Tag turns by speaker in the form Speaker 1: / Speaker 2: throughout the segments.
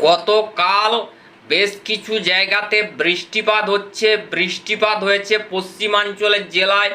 Speaker 1: গতকাল বেশ কিছু জায়গাতে বৃষ্টিপাত হচ্ছে, বৃষ্টিপাত হয়েছে পশ্চিমাঞ্চলের জেলায়।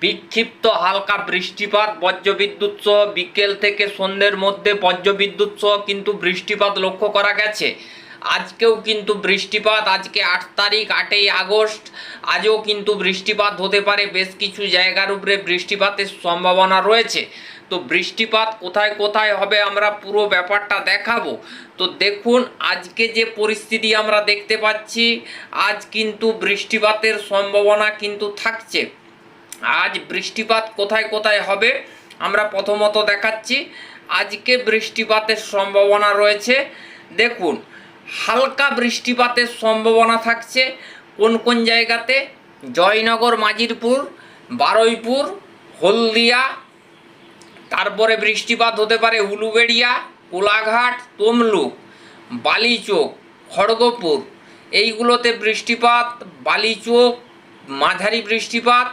Speaker 1: বিক্ষিপ্ত হালকা বৃষ্টিপাত, বজ্রবিদ্যুৎ সহ বিকেল থেকে সন্ধ্যের মধ্যে বজ্রবিদ্যুৎ সহ কিন্তু বৃষ্টিপাত লক্ষ্য করা গেছে। আজকেও কিন্তু বৃষ্টিপাত, আজকে আট তারিখ, আটই আগস্ট, আজও কিন্তু বৃষ্টিপাত হতে পারে, বেশ কিছু জায়গার উপরে বৃষ্টিপাতের সম্ভাবনা রয়েছে। তো বৃষ্টিপাত কোথায় কোথায় হবে আমরা পুরো ব্যাপারটা দেখাবো। তো দেখুন, আজকে যে পরিস্থিতি আমরা দেখতে পাচ্ছি, আজ কিন্তু বৃষ্টিপাতের সম্ভাবনা কিন্তু থাকছে। আজ বৃষ্টিপাত কোথায় কোথায় হবে, আমরা প্রথমত দেখাচ্ছি। আজকে বৃষ্টিপাতের সম্ভাবনা রয়েছে। দেখুন হালকা বৃষ্টিপাতের সম্ভাবনা থাকছে। কোন কোন জায়গাতে? জয়নগর মাজিরপুর বারুইপুর, হলদিয়া, তারপরে বৃষ্টিপাত হতে পারে উলুবেড়িয়া, কোলাঘাট, তমলুক, বালিচোক, খড়গপুর। এইগুলোতে বৃষ্টিপাত, বালিচোক, মাঝারি বৃষ্টিপাত,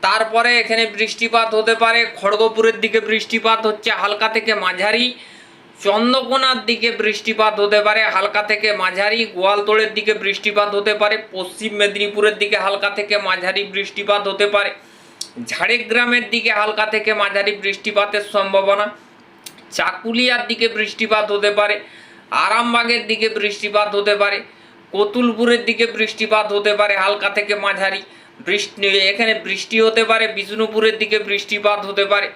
Speaker 1: তারপরে এখানে বৃষ্টিপাত হতে পারে, খড়গপুরের দিকে বৃষ্টিপাত হচ্ছে হালকা থেকে মাঝারি। চন্দ্রকোনার দিকে বৃষ্টিপাত হতে পারে, হালকা থেকে মাঝারি, গোয়ালতোড়ের দিকে বৃষ্টিপাত হতে পারে, পশ্চিম মেদিনীপুরের দিকে হালকা থেকে মাঝারি বৃষ্টিপাত হতে পারে। ঝাড়গ্রামের দিকে হালকা থেকে মাঝারি বৃষ্টিপাতের সম্ভাবনা। চাকুলিয়ার দিকে বৃষ্টিপাত হতে পারে, আরামবাগের দিকে বৃষ্টিপাত হতে পারে, কতুলপুরের দিকে বৃষ্টিপাত হতে পারে, হালকা থেকে মাঝারি। বৃষ্টি, এখানে বৃষ্টি হতে পারে, বিষ্ণুপুরের দিকে বৃষ্টিপাত হতে পারে।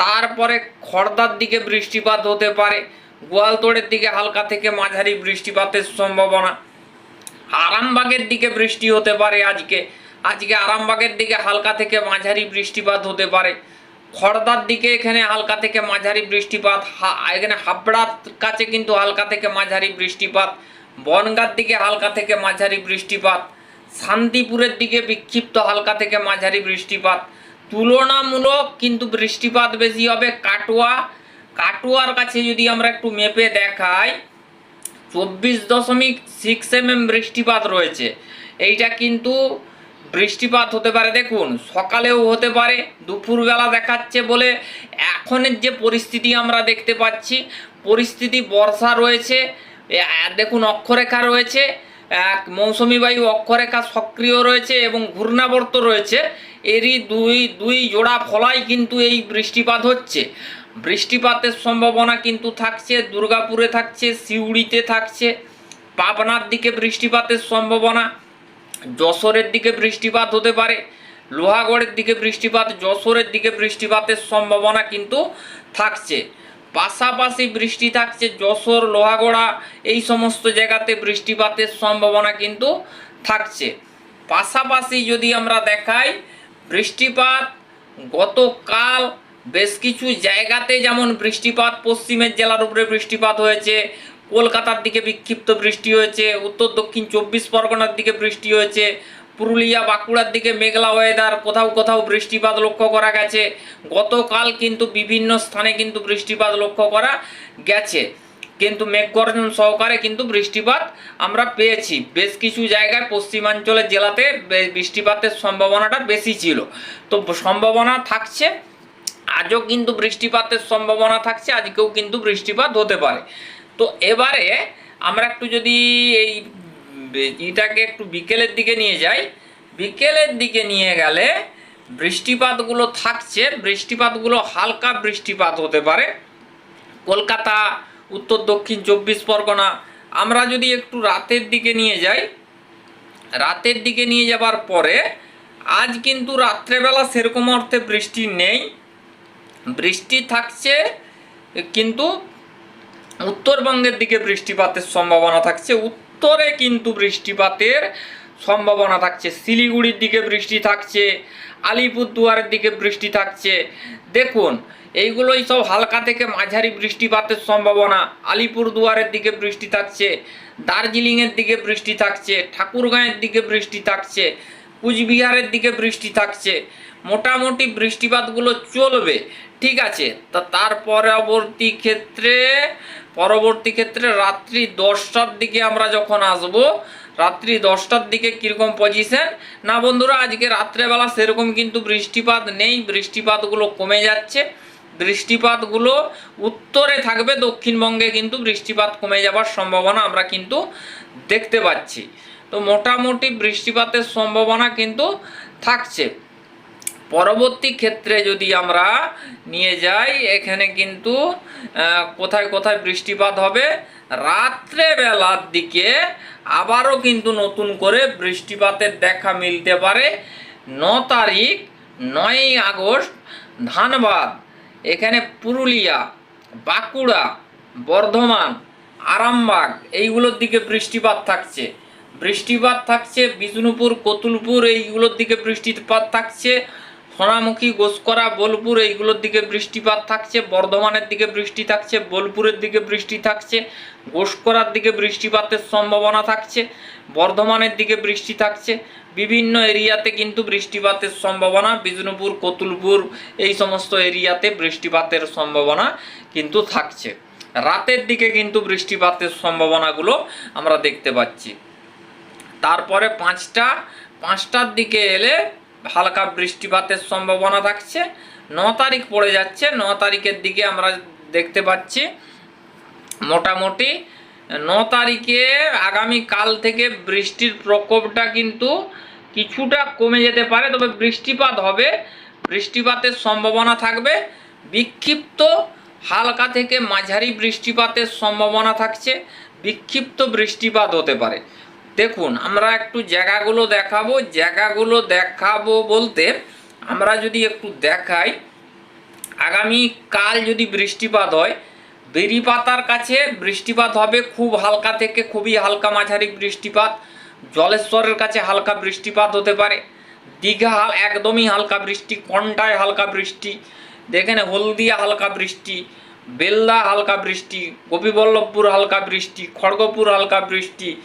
Speaker 1: তারপরে খড়দার দিকে বৃষ্টিপাত হতে পারে, গোয়ালতোড়ের দিকে হালকা থেকে মাঝারি বৃষ্টিপাতের সম্ভাবনা। আরামবাগের দিকে বৃষ্টি হতে পারে আজকে আজকে আরামবাগের দিকে হালকা থেকে মাঝারি বৃষ্টিপাত হতে পারে। খড়দার দিকে এখানে হালকা থেকে মাঝারি বৃষ্টিপাত এখানে হাবড়ার কাছে কিন্তু হালকা থেকে মাঝারি বৃষ্টিপাত, বনগার দিকে হালকা থেকে মাঝারি বৃষ্টিপাত, শান্তিপুরের দিকে বিক্ষিপ্ত হালকা থেকে মাঝারি বৃষ্টিপাত। তুলনামূলক কিন্তু বৃষ্টিপাত বেশি হবে কাটোয়া। কাটোয়ার কাছে যদি আমরা একটু মেপে দেখাই, চব্বিশ দশমিক সিক্স এম এম বৃষ্টিপাত রয়েছে। এইটা কিন্তু বৃষ্টিপাত হতে পারে, দেখুন, সকালেও হতে পারে, দুপুরবেলা দেখাচ্ছে বলে এখনের যে পরিস্থিতি আমরা দেখতে পাচ্ছি, পরিস্থিতি বর্ষা রয়েছে দেখুন, অক্ষরেখা রয়েছে এক মৌসুমি বায়ু অক্ষরেখা সক্রিয় রয়েছে এবং ঘূর্ণাবর্ত রয়েছে। এরই দুই দুই জোড়া ফলাই কিন্তু এই বৃষ্টিপাত হচ্ছে। বৃষ্টিপাতের সম্ভাবনা কিন্তু থাকছে, দুর্গাপুরে থাকছে, সিউড়িতে থাকছে। পাবনার দিকে বৃষ্টিপাতের সম্ভাবনা, যশোরের দিকে বৃষ্টিপাত হতে পারে। লোহাগড়ের দিকে বৃষ্টিপাত, যশোরের দিকে বৃষ্টিপাতের সম্ভাবনা কিন্তু থাকছে। পাশাপাশি বৃষ্টি থাকছে, যশোর, লোহাগড়া, এই সমস্ত জায়গাতে বৃষ্টিপাতের সম্ভাবনা কিন্তু থাকছে। পাশাপাশি যদি আমরা দেখাই, বৃষ্টিপাত গতকাল বেশ কিছু জায়গাতে যেমন বৃষ্টিপাত, পশ্চিমের জেলার উপরে বৃষ্টিপাত হয়েছে, কলকাতার দিকে বিক্ষিপ্ত বৃষ্টি হয়েছে, উত্তর দক্ষিণ চব্বিশ পরগনার দিকে বৃষ্টি হয়েছে পুরুলিয়া বাঁকুড়ার দিকে মেঘলা ওয়েদার কোথাও কোথাও বৃষ্টিপাত লক্ষ্য করা গেছে। গতকাল কিন্তু বিভিন্ন স্থানে কিন্তু বৃষ্টিপাত লক্ষ্য করা গেছে। কিন্তু মেঘগর্জন সহকারে কিন্তু বৃষ্টিপাত আমরা পেয়েছি। বেশ কিছু জায়গায় পশ্চিমাঞ্চলের জেলাতে বৃষ্টিপাতের সম্ভাবনাটা বেশি ছিল। তো সম্ভাবনা থাকছে। আজও কিন্তু বৃষ্টিপাতের সম্ভাবনা থাকছে। আজকেও কিন্তু বৃষ্টিপাত হতে পারে। তো এবারে আমরা একটু যদি এই এটাকে একটু বিকেলের দিকে নিয়ে যাই। বিকেলের দিকে নিয়ে গেলে বৃষ্টিপাতগুলো থাকছে। বৃষ্টিপাতগুলো হালকা বৃষ্টিপাত হতে পারে। কলকাতা, উত্তর, দক্ষিণ, চব্বিশ পরগনা। আমরা যদি একটু রাতের দিকে নিয়ে যাই, রাতের দিকে নিয়ে যাবার পরে আজ কিন্তু রাত্রেবেলা সেরকম অর্থে বৃষ্টি নেই। বৃষ্টি থাকছে, কিন্তু উত্তরবঙ্গের দিকে বৃষ্টিপাতের সম্ভাবনা থাকছে। উত্তরে কিন্তু বৃষ্টিপাতের সম্ভাবনা থাকছে। শিলিগুড়ির দিকে বৃষ্টি থাকছে, আলিপুরদুয়ারের দিকে বৃষ্টি থাকছে। দেখুন, এইগুলোই সব হালকা থেকে মাঝারি বৃষ্টিপাতের সম্ভাবনা। আলিপুরদুয়ারের দিকে বৃষ্টি থাকছে, দার্জিলিংয়ের দিকে বৃষ্টি থাকছে, ঠাকুরগাঁয়ের দিকে বৃষ্টি থাকছে, কুচবিহারের দিকে বৃষ্টি থাকছে। মোটামুটি বৃষ্টিপাতগুলো চলবে, ঠিক আছে? তা তার পরবর্তী ক্ষেত্রে পরবর্তী ক্ষেত্রে রাত্রি দশটার দিকে আমরা যখন আসব, রাত্রি দশটার দিকে কীরকম পজিশন না বন্ধুরা, আজকে রাত্রেবেলা সেরকম কিন্তু বৃষ্টিপাত নেই, বৃষ্টিপাতগুলো কমে যাচ্ছে। বৃষ্টিপাতগুলো উত্তরে থাকবে, দক্ষিণবঙ্গে কিন্তু বৃষ্টিপাত কমে যাওয়ার সম্ভাবনা আমরা কিন্তু দেখতে পাচ্ছি। তো মোটামুটি বৃষ্টিপাতের সম্ভাবনা কিন্তু থাকছে। পরবর্তী ক্ষেত্রে যদি আমরা নিয়ে যাই, এখানে কিন্তু কোথায় কোথায় বৃষ্টিপাত হবে? রাত্রে বেলার দিকে আবারও কিন্তু নতুন করে বৃষ্টিপাতের দেখা মিলতে পারে। ন তারিখ, নয়ই আগস্ট, ধানবাদ, এখানে পুরুলিয়া, বাঁকুড়া, বর্ধমান, আরামবাগ, এইগুলোর দিকে বৃষ্টিপাত থাকছে। বৃষ্টিপাত থাকছে, বিষ্ণুপুর, কতুলপুর, এইগুলোর দিকে বৃষ্টিপাত থাকছে। সোনামুখী গোসকরা, বোলপুর, এইগুলোর দিকে বৃষ্টিপাত থাকছে, বর্ধমানের দিকে বৃষ্টি থাকছে, বোলপুরের দিকে বৃষ্টি থাকছে, গোসকরার দিকে বৃষ্টিপাতের সম্ভাবনা থাকছে, বর্ধমানের দিকে বৃষ্টি থাকছে। বিভিন্ন এরিয়াতে কিন্তু বৃষ্টিপাতের সম্ভাবনা, বিষ্ণুপুর, কতুলপুর, এই সমস্ত এরিয়াতে বৃষ্টিপাতের সম্ভাবনা কিন্তু থাকছে। রাতের দিকে কিন্তু বৃষ্টিপাতের সম্ভাবনাগুলো আমরা দেখতে পাচ্ছি। তারপরে পাঁচটা, পাঁচটার দিকে এলে হালকা বৃষ্টিপাতের সম্ভাবনা থাকছে। ন তারিখ পড়ে যাচ্ছে, ন তারিখের দিকে আমরা দেখতে পাচ্ছি। মোটামুটি ন তারিখে আগামী কাল থেকে বৃষ্টির প্রকোপটা কিন্তু কিছুটা কমে যেতে পারে, তবে বৃষ্টিপাত হবে, বৃষ্টিপাতের সম্ভাবনা থাকবে। বিক্ষিপ্ত হালকা থেকে মাঝারি বৃষ্টিপাতের সম্ভাবনা থাকছে, বিক্ষিপ্ত বৃষ্টিপাত হতে পারে। দেখুন, আমরা একটু জায়গাগুলো দেখাবো। জায়গাগুলো দেখাবো বলতে আমরা যদি একটু দেখাই, আগামী কাল যদি বৃষ্টিপাত হয়, বেরিপাতার কাছে বৃষ্টিপাত হবে, খুব হালকা থেকে খুবই হালকা মাঝারি বৃষ্টিপাত, জলেশ্বরের কাছে হালকা বৃষ্টিপাত হতে পারে, দীঘা হাল- একদমই হালকা বৃষ্টি, কন্টায় হালকা বৃষ্টি, দেখেন হলদিয়া হালকা বৃষ্টি, বেলদা হালকা বৃষ্টি, গোপীবল্লভপুর হালকা বৃষ্টি, খড়গপুর হালকা বৃষ্টি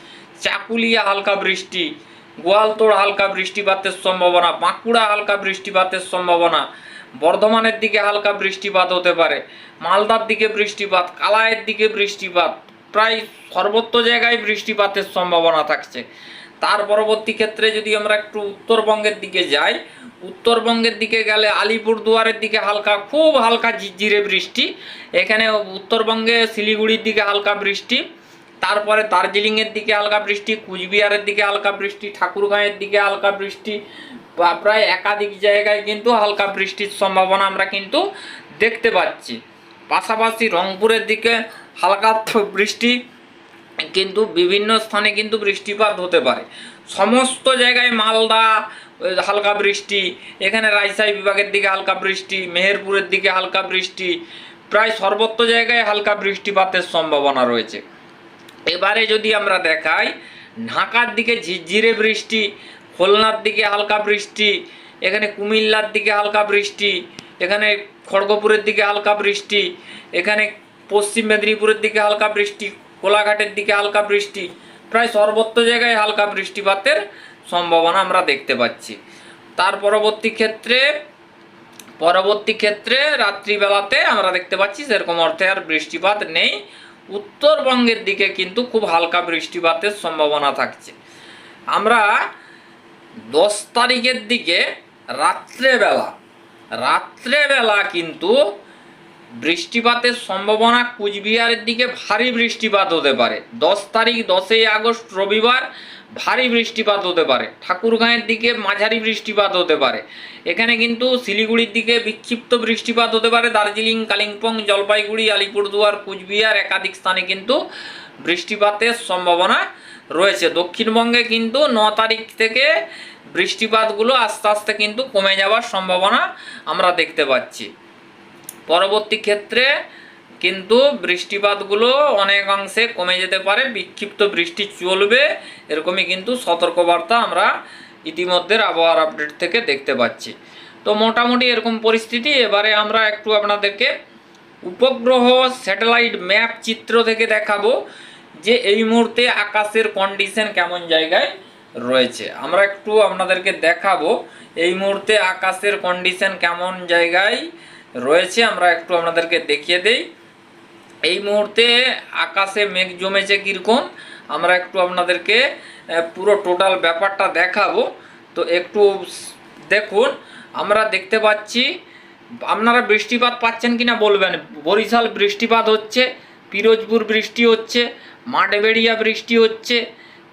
Speaker 1: চাকুলিয়া হালকা বৃষ্টি, গোয়ালতোড় হালকা বৃষ্টিপাতের সম্ভাবনা, বাঁকুড়া হালকা বৃষ্টিপাতের সম্ভাবনা, বর্ধমানের দিকে হালকা বৃষ্টিপাত হতে পারে, মালদার দিকে বৃষ্টিপাত কালায়ের দিকে বৃষ্টিপাত, প্রায় সর্বত্র জায়গায় বৃষ্টিপাতের সম্ভাবনা থাকছে। তার পরবর্তী ক্ষেত্রে যদি আমরা একটু উত্তরবঙ্গের দিকে যাই, উত্তরবঙ্গের দিকে গেলে আলিপুরদুয়ারের দিকে হালকা, খুব হালকা ঝিরঝিরে বৃষ্টি, এখানে উত্তরবঙ্গে শিলিগুড়ির দিকে হালকা বৃষ্টি তারপরে দার্জিলিংয়ের দিকে হালকা বৃষ্টি, কুচবিহারের দিকে হালকা বৃষ্টি, ঠাকুরগাঁয়ের দিকে হালকা বৃষ্টি প্রায় একাধিক জায়গায় কিন্তু হালকা বৃষ্টির সম্ভাবনা আমরা কিন্তু দেখতে পাচ্ছি। পাশাপাশি রংপুরের দিকে হালকা বৃষ্টি কিন্তু বিভিন্ন স্থানে কিন্তু বৃষ্টিপাত হতে পারে। সমস্ত জায়গায় মালদা হালকা বৃষ্টি, এখানে রাজশাহী বিভাগের দিকে হালকা বৃষ্টি, মেহেরপুরের দিকে হালকা বৃষ্টি, প্রায় সর্বত্র জায়গায় হালকা বৃষ্টিপাতের সম্ভাবনা রয়েছে। এবারে যদি আমরা দেখাই, ঢাকার দিকে ঝিরঝিরে বৃষ্টি, খুলনার দিকে হালকা বৃষ্টি, এখানে কুমিল্লার দিকে হালকা বৃষ্টি, এখানে খড়গপুরের দিকে হালকা বৃষ্টি, এখানে পশ্চিম মেদিনীপুরের দিকে হালকা বৃষ্টি, কোলাঘাটের দিকে হালকা বৃষ্টি, প্রায় সর্বত্র জায়গায় হালকা বৃষ্টিপাতের সম্ভাবনা আমরা দেখতে পাচ্ছি। তার পরবর্তী ক্ষেত্রে পরবর্তী ক্ষেত্রে রাত্রিবেলাতে আমরা দেখতে পাচ্ছি সেরকম অর্থে আর বৃষ্টিপাত নেই। উত্তরবঙ্গের দিকে কিন্তু খুব হালকা বৃষ্টিপাতের সম্ভাবনা থাকছে। আমরা দশ তারিখের দিকে রাত্রেবেলা রাত্রেবেলা কিন্তু বৃষ্টিপাতের সম্ভাবনা কুচবিহারের দিকে ভারী বৃষ্টিপাত হতে পারে। দশ তারিখ দশই আগস্ট রবিবার ভারী বৃষ্টিপাত হতে পারে, ঠাকুরগাঁয়ের দিকে মাঝারি বৃষ্টিপাত হতে পারে। এখানে কিন্তু শিলিগুড়ির দিকে বিক্ষিপ্ত বৃষ্টিপাত হতে পারে, দার্জিলিং, কালিম্পং, জলপাইগুড়ি, আলিপুরদুয়ার, কুচবিহার একাধিক স্থানে কিন্তু বৃষ্টিপাতের সম্ভাবনা রয়েছে। দক্ষিণবঙ্গে কিন্তু ন তারিখ থেকে বৃষ্টিপাতগুলো আস্তে আস্তে কিন্তু কমে যাওয়ার সম্ভাবনা আমরা দেখতে পাচ্ছি। পরবর্তী ক্ষেত্রে কিন্তু বৃষ্টিপাতগুলো অনেকাংশে কমে যেতে পারে, বিক্ষিপ্ত বৃষ্টি চলবে, এরকমই কিন্তু সতর্কবার্তা আমরা ইতিমধ্যে আবহাওয়ার আপডেট থেকে দেখতে পাচ্ছি। তো মোটামুটি এরকম পরিস্থিতি, এবারে আমরা একটু আপনাদেরকে উপগ্রহ স্যাটেলাইট ম্যাপ চিত্র থেকে দেখাবো যে এই মুহূর্তে আকাশের কন্ডিশন কেমন জায়গায় রয়েছে। আমরা একটু আপনাদেরকে দেখাবো এই মুহূর্তে আকাশের কন্ডিশন কেমন জায়গায় রয়েছে, আমরা একটু আপনাদেরকে দেখিয়ে দেই। এই মুহূর্তে আকাশে মেঘ জমেছে কীরকম, আমরা একটু আপনাদেরকে পুরো টোটাল ব্যাপারটা দেখাবো। তো একটু দেখুন, আমরা দেখতে পাচ্ছি, আপনারা বৃষ্টিপাত পাচ্ছেন কিনা বলবেন? বরিশাল বৃষ্টিপাত হচ্ছে, পিরোজপুর বৃষ্টি হচ্ছে, মাঠবেড়িয়া বৃষ্টি হচ্ছে,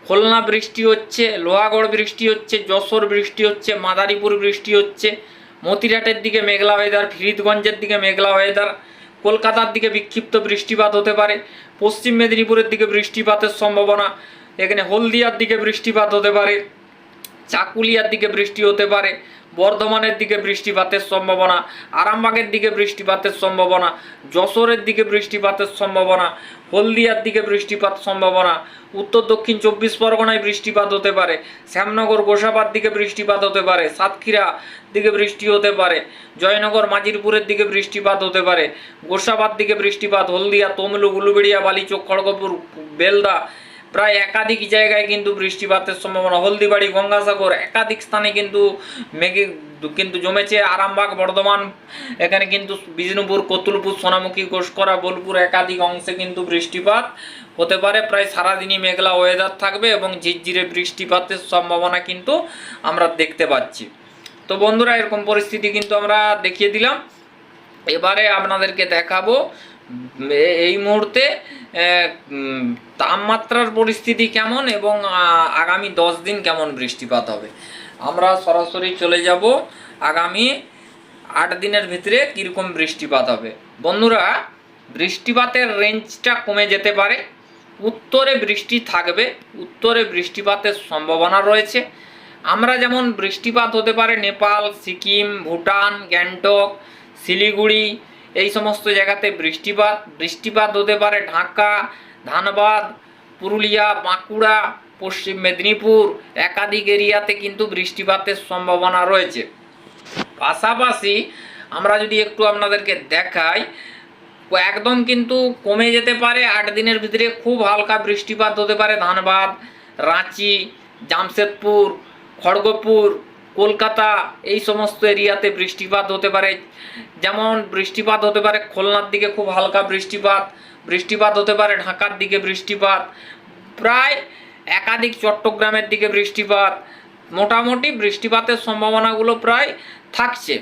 Speaker 1: খুলনা বৃষ্টি হচ্ছে, লোহাগড় বৃষ্টি হচ্ছে, যশোর বৃষ্টি হচ্ছে, মাদারীপুর বৃষ্টি হচ্ছে মতিরাটের দিকে মেঘলা ওয়েদার ফরিদগঞ্জের দিকে মেঘলা ওয়েদার কলকাতার দিকে বিক্ষিপ্ত বৃষ্টিপাত হতে পারে, পশ্চিম মেদিনীপুরের দিকে বৃষ্টিপাতের সম্ভাবনা, এখানে হলদিয়ার দিকে বৃষ্টিপাত হতে পারে। চাকুলিয়ার দিকে বৃষ্টি হতে পারে, বর্ধমানের দিকে বৃষ্টিপাতের সম্ভাবনা, আরামবাগের দিকে বৃষ্টিপাতের সম্ভাবনা, যশোরের দিকে বৃষ্টিপাতের সম্ভাবনা, হলদিয়ার দিকে বৃষ্টিপাত সম্ভাবনা, উত্তর দক্ষিণ চব্বিশ পরগনায় বৃষ্টিপাত হতে পারে, শ্যামনগর, গোসাবার দিকে বৃষ্টিপাত হতে পারে, সাতক্ষীরা দিকে বৃষ্টি হতে পারে, জয়নগর, মাজিরপুরের দিকে বৃষ্টিপাত হতে পারে, গোসাবার দিকে বৃষ্টিপাত, হলদিয়া তমলু উলুবেড়িয়া, বালিচক, খড়গপুর, বেলদা প্রায় একাধিক জায়গায় কিন্তু বৃষ্টিপাতের সম্ভাবনা। হলদিবাড়ি, গঙ্গাসাগর একাধিক স্থানে কিন্তু মেঘে কিন্তু জমেছে। আরামবাগ, বর্ধমান, এখানে কিন্তু বিষ্ণুপুর, কতুলপুর, সোনামুখী ঘোষকরা বোলপুর একাধিক অংশে কিন্তু বৃষ্টিপাত হতে পারে। প্রায় সারাদিনই মেঘলা ওয়েদার থাকবে এবং ঝিরঝিরে বৃষ্টিপাতের সম্ভাবনা কিন্তু আমরা দেখতে পাচ্ছি। তো বন্ধুরা, এরকম পরিস্থিতি কিন্তু আমরা দেখিয়ে দিলাম। এবারে আপনাদেরকে দেখাবো এই মুহূর্তে তাপমাত্রার পরিস্থিতি কেমন এবং আগামী দশ দিন কেমন বৃষ্টিপাত হবে? আমরা সরাসরি চলে যাব আগামী আট দিনের ভিতরে কীরকম বৃষ্টিপাত হবে। বন্ধুরা, বৃষ্টিপাতের রেঞ্জটা কমে যেতে পারে। উত্তরে বৃষ্টি থাকবে, উত্তরে বৃষ্টিপাতের সম্ভাবনা রয়েছে। আমরা যেমন বৃষ্টিপাত হতে পারে নেপাল, সিকিম, ভুটান, গ্যাংটক, শিলিগুড়ি এই সমস্ত জায়গাতে বৃষ্টিপাত বৃষ্টিপাত হতে পারে ঢাকা, ধানবাদ, পুরুলিয়া, বাঁকুড়া, পশ্চিম মেদিনীপুর, একাধিক এরিয়াতে কিন্তু বৃষ্টিপাতের সম্ভাবনা রয়েছে। পাশাপাশি আমরা যদি একটু আপনাদেরকে দেখাই, একদম কিন্তু কমে যেতে পারে, আট দিনের ভিতরে খুব হালকা বৃষ্টিপাত হতে পারে ধানবাদ, রাঁচি, জামশেদপুর, খড়গপুর কলকাতা এই সমস্ত এরিয়াতে বৃষ্টিপাত হতে পারে। যেমন বৃষ্টিপাত হতে পারে খুলনার দিকে খুব হালকা বৃষ্টিপাত বৃষ্টিপাত হতে পারে ঢাকার দিকে বৃষ্টিপাত, প্রায় একাধিক চট্টগ্রামের দিকে বৃষ্টিপাত। মোটামুটি বৃষ্টিপাতের সম্ভাবনাগুলো প্রায় থাকছে।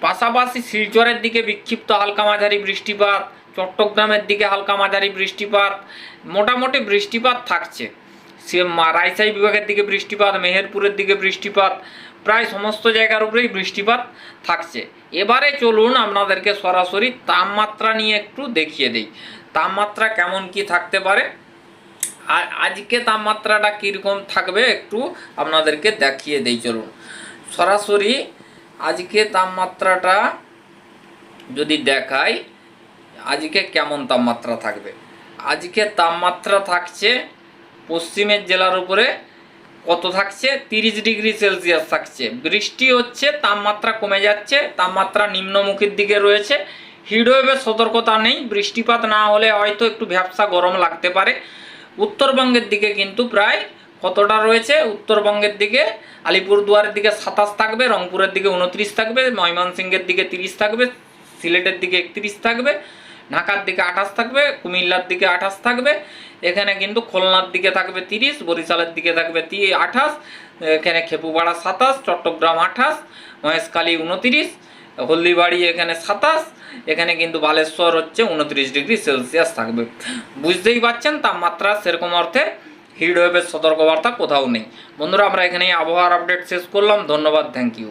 Speaker 1: পাশাপাশি শিলচরের দিকে বিক্ষিপ্ত হালকা মাঝারি বৃষ্টিপাত, চট্টগ্রামের দিকে হালকা মাঝারি বৃষ্টিপাত, মোটামুটি বৃষ্টিপাত থাকছে। সে রাজশাহী বিভাগের দিকে বৃষ্টিপাত, মেহেরপুরের দিকে বৃষ্টিপাত, প্রায় সমস্ত জায়গার উপরেই বৃষ্টিপাত থাকছে। এবারে চলুন আপনাদেরকে সরাসরি তাপমাত্রা নিয়ে একটু দেখিয়ে দিই। তাপমাত্রা কেমন কি থাকতে পারে? আর আজকে তাপমাত্রাটা কীরকম থাকবে একটু আপনাদেরকে দেখিয়ে দেই, চলুন। সরাসরি আজকে তাপমাত্রাটা যদি দেখাই, আজকে কেমন তাপমাত্রা থাকবে? আজকে তাপমাত্রা থাকছে পশ্চিমের জেলার উপরে কত থাকছে? তিরিশ ডিগ্রি সেলসিয়াস থাকছে। বৃষ্টি হচ্ছে, তাপমাত্রা কমে যাচ্ছে, তাপমাত্রা নিম্নমুখীর দিকে রয়েছে। হিডওয়েভের সতর্কতা নেই। বৃষ্টিপাত না হলে হয়তো একটু ভ্যাবসা গরম লাগতে পারে। উত্তরবঙ্গের দিকে কিন্তু প্রায় কতটা রয়েছে? উত্তরবঙ্গের দিকে আলিপুরদুয়ারের দিকে সাতাশ থাকবে, রংপুরের দিকে উনত্রিশ থাকবে, ময়মনসিংহের দিকে তিরিশ থাকবে, সিলেটের দিকে একত্রিশ থাকবে। ঢাকার দিকে আঠাশ থাকবে, কুমিল্লার দিকে আঠাশ থাকবে, এখানে কিন্তু খুলনার দিকে থাকবে তিরিশ, বরিশালের দিকে থাকবে তি আঠাশ, এখানে খেপুপাড়া সাতাশ, চট্টগ্রাম আঠাশ, মহেশখালী উনতিরিশ, হলদিবাড়ি এখানে সাতাশ, এখানে কিন্তু বালেশ্বর হচ্ছে উনত্রিশ ডিগ্রি সেলসিয়াস থাকবে। বুঝতেই পারছেন তাপমাত্রা সেরকম অর্থে হিট ওয়েভের সতর্কবার্তা কোথাও নেই। বন্ধুরা, আমরা এখানেই আবহাওয়ার আপডেট শেষ করলাম। ধন্যবাদ, থ্যাংক ইউ।